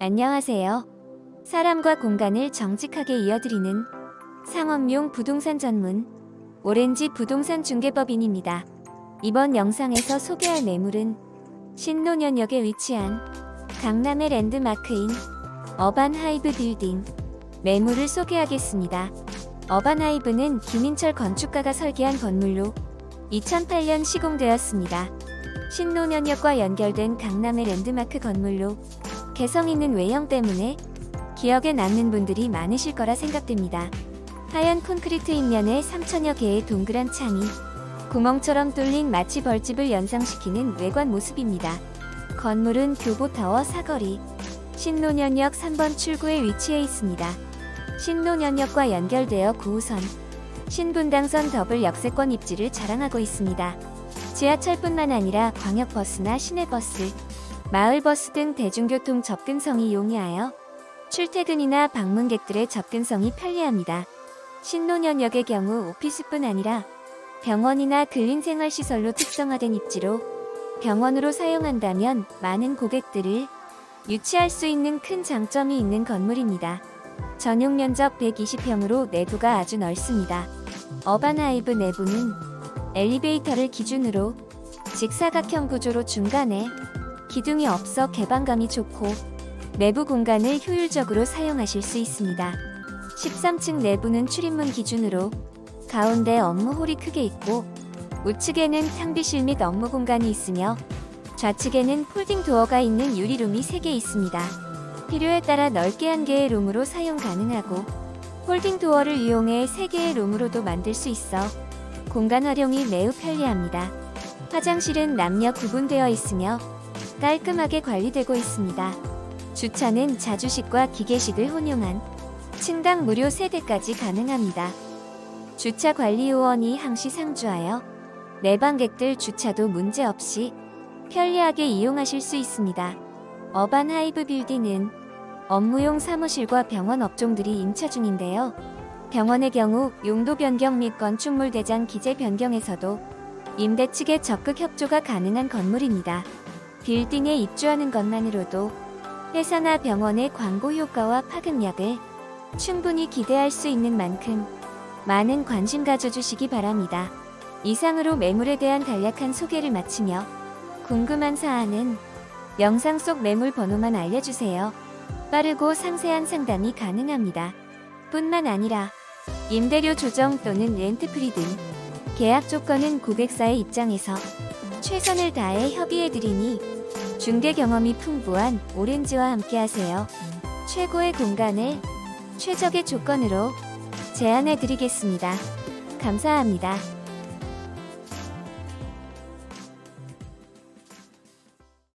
안녕하세요. 사람과 공간을 정직하게 이어드리는 상업용 부동산 전문 오렌지 부동산 중개법인입니다. 이번 영상에서 소개할 매물은 신논현역에 위치한 강남의 랜드마크인 어반 하이브 빌딩 매물을 소개하겠습니다. 어반 하이브는 김인철 건축가가 설계한 건물로 2008년 시공되었습니다. 신논현역과 연결된 강남의 랜드마크 건물로 개성 있는 외형 때문에 기억에 남는 분들이 많으실 거라 생각됩니다. 하얀 콘크리트 입면에 3천여 개의 동그란 창이 구멍처럼 뚫린 마치 벌집을 연상시키는 외관 모습입니다. 건물은 교보타워 사거리 신논현역 3번 출구에 위치해 있습니다. 신논현역과 연결되어 9호선 신분당선 더블 역세권 입지를 자랑하고 있습니다. 지하철뿐만 아니라 광역버스나 시내버스, 마을버스 등 대중교통 접근성이 용이하여 출퇴근이나 방문객들의 접근성이 편리합니다. 신논현역의 경우 오피스뿐 아니라 병원이나 근린생활시설로 특성화된 입지로 병원으로 사용한다면 많은 고객들을 유치할 수 있는 큰 장점이 있는 건물입니다. 전용 면적 120평으로 내부가 아주 넓습니다. 어반하이브 내부는 엘리베이터를 기준으로 직사각형 구조로 중간에 기둥이 없어 개방감이 좋고 내부 공간을 효율적으로 사용하실 수 있습니다. 13층 내부는 출입문 기준으로 가운데 업무 홀이 크게 있고 우측에는 탕비실 및 업무 공간이 있으며 좌측에는 폴딩 도어가 있는 유리룸이 3개 있습니다. 필요에 따라 넓게 한 개의 룸으로 사용 가능하고 폴딩 도어를 이용해 3개의 룸으로도 만들 수 있어 공간 활용이 매우 편리합니다. 화장실은 남녀 구분되어 있으며 깔끔하게 관리되고 있습니다. 주차는 자주식과 기계식을 혼용한 층당 무료 세대까지 가능합니다. 주차 관리 요원이 항시 상주하여 내방객들 주차도 문제없이 편리하게 이용하실 수 있습니다. 어반 하이브 빌딩은 업무용 사무실과 병원 업종들이 임차 중인데요. 병원의 경우 용도 변경 및 건축물 대장 기재 변경에서도 임대 측의 적극 협조가 가능한 건물입니다. 빌딩에 입주하는 것만으로도 회사나 병원의 광고 효과와 파급력을 충분히 기대할 수 있는 만큼 많은 관심 가져주시기 바랍니다. 이상으로 매물에 대한 간략한 소개를 마치며 궁금한 사안은 영상 속 매물 번호만 알려주세요. 빠르고 상세한 상담이 가능합니다. 뿐만 아니라 임대료 조정 또는 렌트프리 등 계약 조건은 고객사의 입장에서 최선을 다해 협의해드리니 중개 경험이 풍부한 오렌지와 함께하세요. 최고의 공간을 최적의 조건으로 제안해드리겠습니다. 감사합니다.